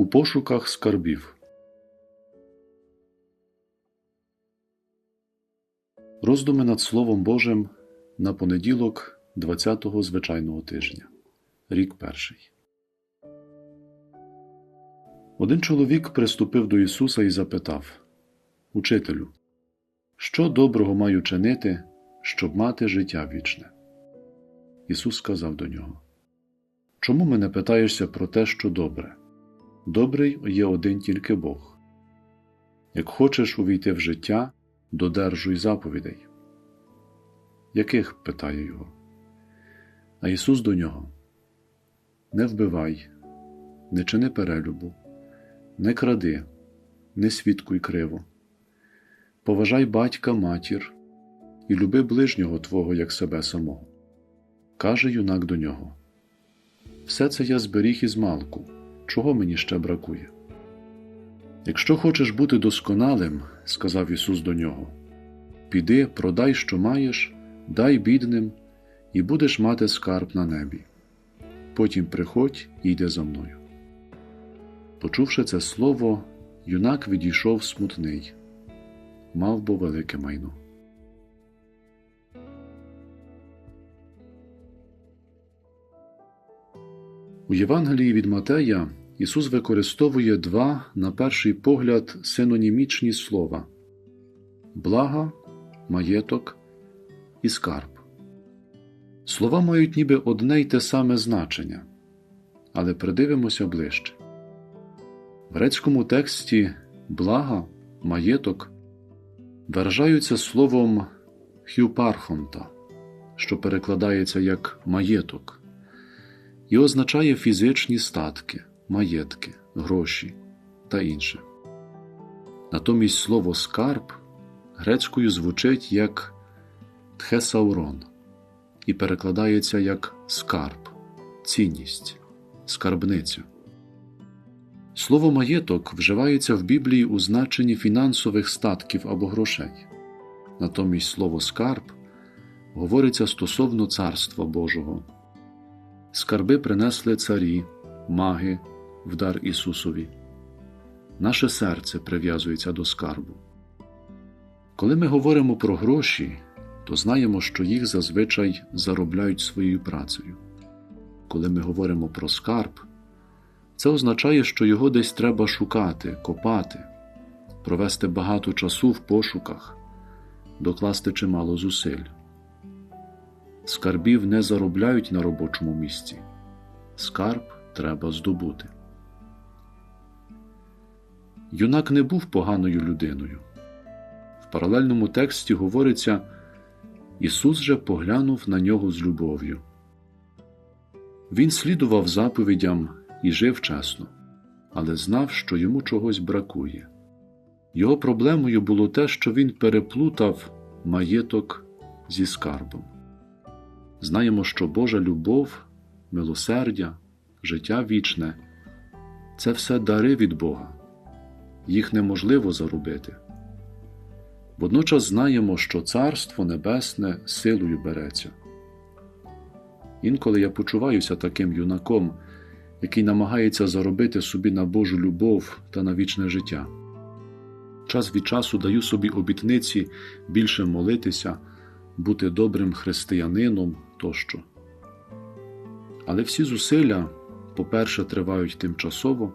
У пошуках скарбів. Роздуми над Словом Божим на понеділок 20-го звичайного тижня. Рік перший. Один чоловік приступив до Ісуса і запитав Учителю, що доброго маю чинити, щоб мати життя вічне? Ісус сказав до нього Чому мене питаєшся про те, що добре? Добрий є один тільки Бог. Як хочеш увійти в життя, додержуй заповідей. Яких? питає його. А Ісус до нього Не вбивай, не чини перелюбу, не кради, не свідкуй криво, поважай батька, матір і люби ближнього Твого як себе самого. Каже юнак до нього Все це я зберіг із малку, чого мені ще бракує. Якщо хочеш бути досконалим, сказав Ісус до нього, піди, продай, що маєш, дай бідним, і будеш мати скарб на небі. Потім приходь і йди за мною. Почувши це слово, юнак відійшов смутний, мав бо велике майно. У Євангелії від Матея Ісус використовує два, на перший погляд, синонімічні слова блага, маєток і скарб. Слова мають ніби одне й те саме значення, але придивимося ближче. В грецькому тексті блага, маєток виражаються словом хюпархонта, що перекладається як маєток, і означає фізичні статки, маєтки, гроші та інше. Натомість слово скарб грецькою звучить як тхесаурон і перекладається як скарб, цінність, скарбниця. Слово маєток вживається в Біблії у значенні фінансових статків або грошей. Натомість слово скарб говориться стосовно Царства Божого. Скарби принесли царі, маги в дар Ісусові. Наше серце прив'язується до скарбу. Коли ми говоримо про гроші, то знаємо, що їх зазвичай заробляють своєю працею. Коли ми говоримо про скарб, це означає, що його десь треба шукати, копати, провести багато часу в пошуках, докласти чимало зусиль. Скарбів не заробляють на робочому місці. Скарб треба здобути. Юнак не був поганою людиною. В паралельному тексті говориться Ісус же поглянув на нього з любов'ю. Він слідував заповідям і жив чесно, але знав, що йому чогось бракує. Його проблемою було те, що він переплутав маєток зі скарбом. Знаємо, що Божа любов, милосердя, життя вічне це все дари від Бога, їх неможливо заробити. Водночас знаємо, що Царство Небесне силою береться. Інколи я почуваюся таким юнаком, який намагається заробити собі на Божу любов та на вічне життя. Час від часу даю собі обітниці більше молитися, бути добрим християнином тощо. Але всі зусилля, по-перше, тривають тимчасово,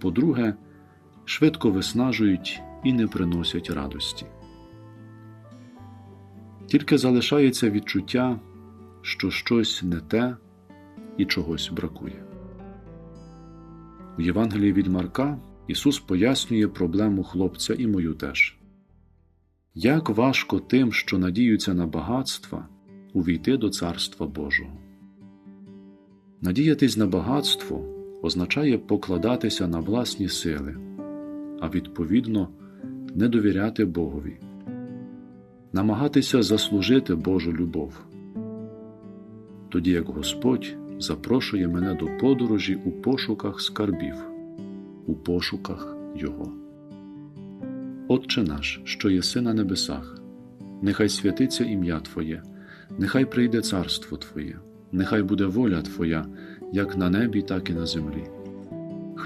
по-друге, швидко виснажують і не приносять радості. Тільки залишається відчуття, що щось не те і чогось бракує. У Євангелії від Марка Ісус пояснює проблему хлопця і мою теж. Як важко тим, що надіються на багатства, увійти до Царства Божого. Надіятись на багатство означає покладатися на власні сили, а відповідно не довіряти Богові, намагатися заслужити Божу любов. Тоді як Господь запрошує мене до подорожі у пошуках скарбів, у пошуках Його. Отче наш, що єси на небесах, нехай святиться ім'я Твоє, нехай прийде царство Твоє, нехай буде воля Твоя, як на небі, так і на землі.